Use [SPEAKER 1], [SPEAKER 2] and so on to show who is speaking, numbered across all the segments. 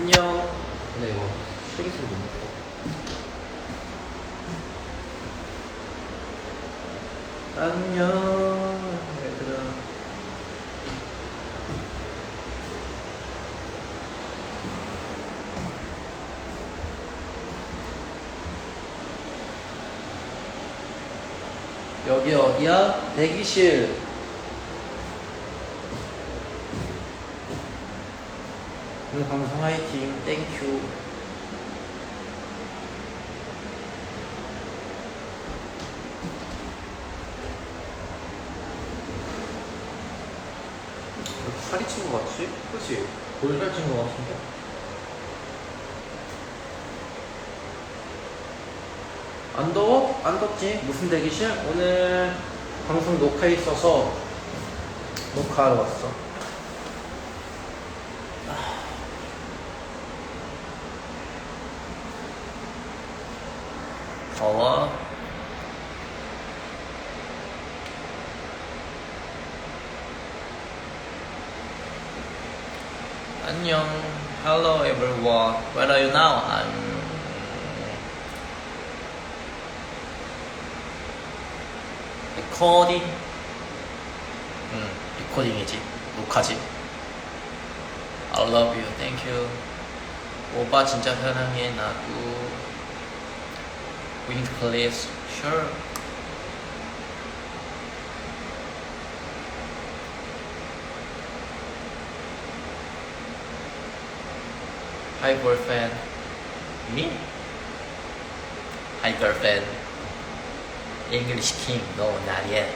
[SPEAKER 1] 안녕. 근데 이거 쓰레기통 못 먹고. 안녕, 얘들아. 여기 어디야? 대기실. 오늘 방송 화이팅. 땡큐. 살이 찐것 같지? 그치? 돌살 찐 것 같은데? 안 더워? 안 덥지? 무슨 대기실? 오늘 방송 녹화 있어서 녹화하러 왔어. 더워? 안녕. Hello everyone. Where are you now? I'm recording. 음, 리코딩이지. 녹화지. I love you. Thank you. 오빠 진짜 사랑해. 나도. Wink please. Sure. Hi boyfriend. Me? Hi girlfriend. English king. No, not yet.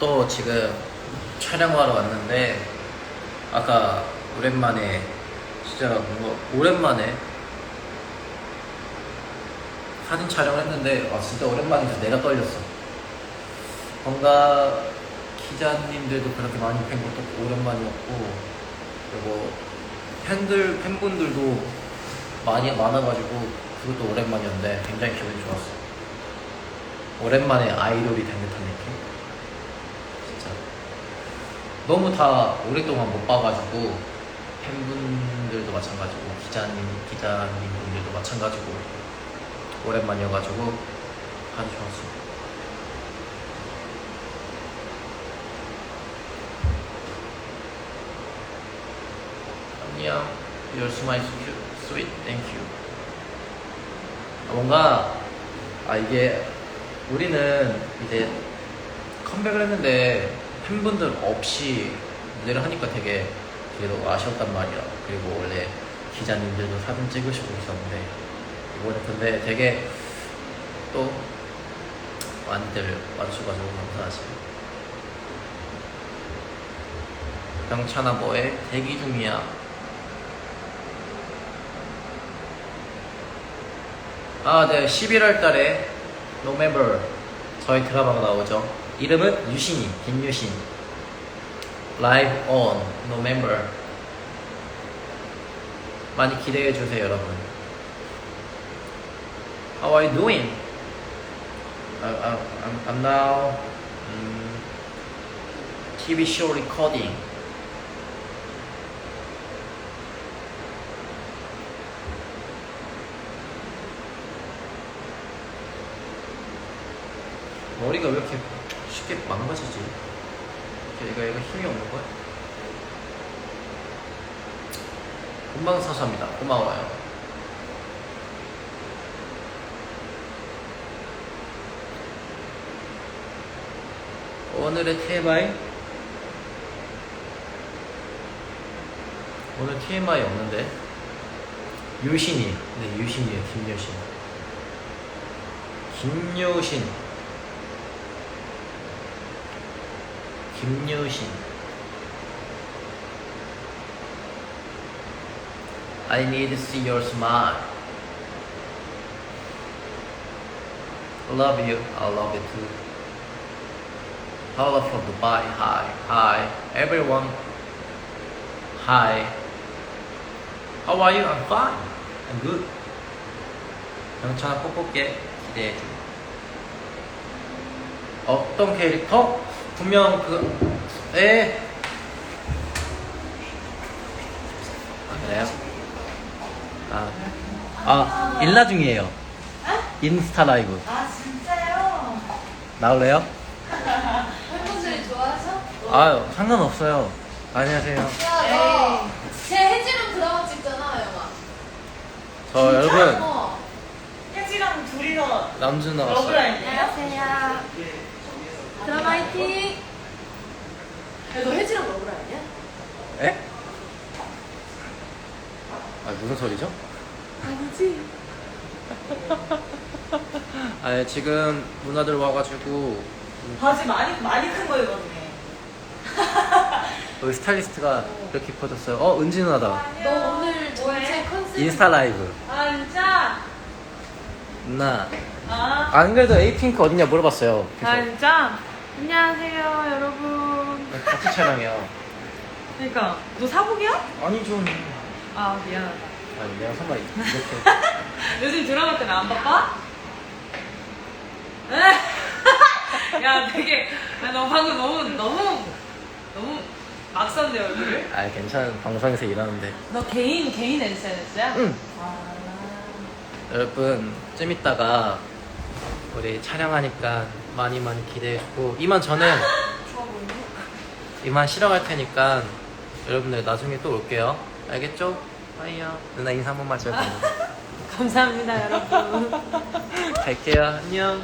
[SPEAKER 1] 또 지금 촬영하러 왔는데 아까 오랜만에 진짜 뭔가 오랜만에 사진 촬영을 했는데 아 진짜 오랜만이라 내가 떨렸어. 뭔가 기자님들도 그렇게 많이 뵌 것도 오랜만이었고 그리고 팬들 팬분들도 많이 많아가지고 그것도 오랜만이었는데 굉장히 기분이 좋았어. 오랜만에 아이돌이 된 듯한 느낌 진짜 너무 다 오랫동안 못 봐가지고 팬분들도 마찬가지고 기자님 기자님 분들도 마찬가지고 오랜만이어가지고 아주 좋았어. 안녕. You're so cute. Sweet. Thank you. 아, 뭔가 아 이게 우리는 이제 컴백을 했는데 팬분들 없이 무대를 하니까 되게 그래도 아쉬웠단 말이야. 그리고 원래 기자님들도 사진 찍으시고 있었는데 이번에 근데 되게 또 많이들 와주셔가지고 감사하지. 병찬아 뭐해? 대기 중이야. 아, 네. 11월 달에 November 저희 드라마가 나오죠. 이름은 유신이, 김유신. Live on November. 많이 기대해 주세요, 여러분. How are you doing? I, I, I'm, I'm now um, TV show recording. 머리가 왜 이렇게 쉽게 망가지지? 얘가 얘가 힘이 없는 거야? 금방 사서합니다. 고마워요. 오늘의 TMI 오늘 TMI 없는데 유신이 네 유신이에요 김유신 김유신 김유신 I need to see your smile Love you I love you too Hello from Dubai. Hi, hi, everyone. Hi. How are you? I'm fine. I'm good. 영찬아 뽀뽀게 기대해 줘. 어떤 캐릭터? 분명 그 에. 아, 그래요? 아, 아 일나 중이에요. 인스타 라이브
[SPEAKER 2] 아 진짜요?
[SPEAKER 1] 나올래요?
[SPEAKER 3] 팬분들이 좋아하셔?
[SPEAKER 1] 아유 상관없어요. 안녕하세요.
[SPEAKER 3] 야, 너. 제 해지름 드라마 찍잖아, 영화.
[SPEAKER 1] 저 여러분
[SPEAKER 3] 어.
[SPEAKER 2] 혜지랑 둘이서
[SPEAKER 1] 남준 나왔어요.
[SPEAKER 2] 러브라인이에요?
[SPEAKER 3] 안녕하세요. 드라마 화이팅! 야, 너 해지랑 러브라인이야?
[SPEAKER 1] 에? 아 무슨 소리죠?
[SPEAKER 3] 아니지.
[SPEAKER 1] 아 지금 누나들 와가지고
[SPEAKER 2] 바지 많이 많이 큰 거 입었네.
[SPEAKER 1] 여기 스타일리스트가 이렇게 입어줬어요. 어 은지 누나다.
[SPEAKER 3] 너 오늘 전체 컨셉.
[SPEAKER 1] 인스타 라이브.
[SPEAKER 2] 아 진짜?
[SPEAKER 1] 누나
[SPEAKER 2] 아,
[SPEAKER 1] 안 그래도 에이핑크 어딨냐 물어봤어요.
[SPEAKER 2] 아
[SPEAKER 1] 그래서
[SPEAKER 2] 진짜? 안녕하세요 여러분.
[SPEAKER 1] 같이 촬영해요.
[SPEAKER 2] 그러니까 너 사복이야?
[SPEAKER 1] 아니 좀
[SPEAKER 2] 아 미안하다.
[SPEAKER 1] 아니 내가 설마 이렇게
[SPEAKER 2] 요즘 드라마 때문에 안 바빠? 야 되게 야, 너 방금 너무 너무 너무 막 썼네 얼굴을.
[SPEAKER 1] 아 괜찮은 방송에서 일하는데.
[SPEAKER 2] 너 개인 개인 SNS야?
[SPEAKER 1] 응.
[SPEAKER 2] 아.
[SPEAKER 1] 여러분 좀 이따가 우리 촬영하니까 많이 많이 기대해주고 이만 저는. 이만 쉬러 갈 테니까 여러분들 나중에 또 올게요 알겠죠? 빠이요 누나 인사 한 번만 줘요
[SPEAKER 2] 감사합니다 여러분.
[SPEAKER 1] 갈게요 안녕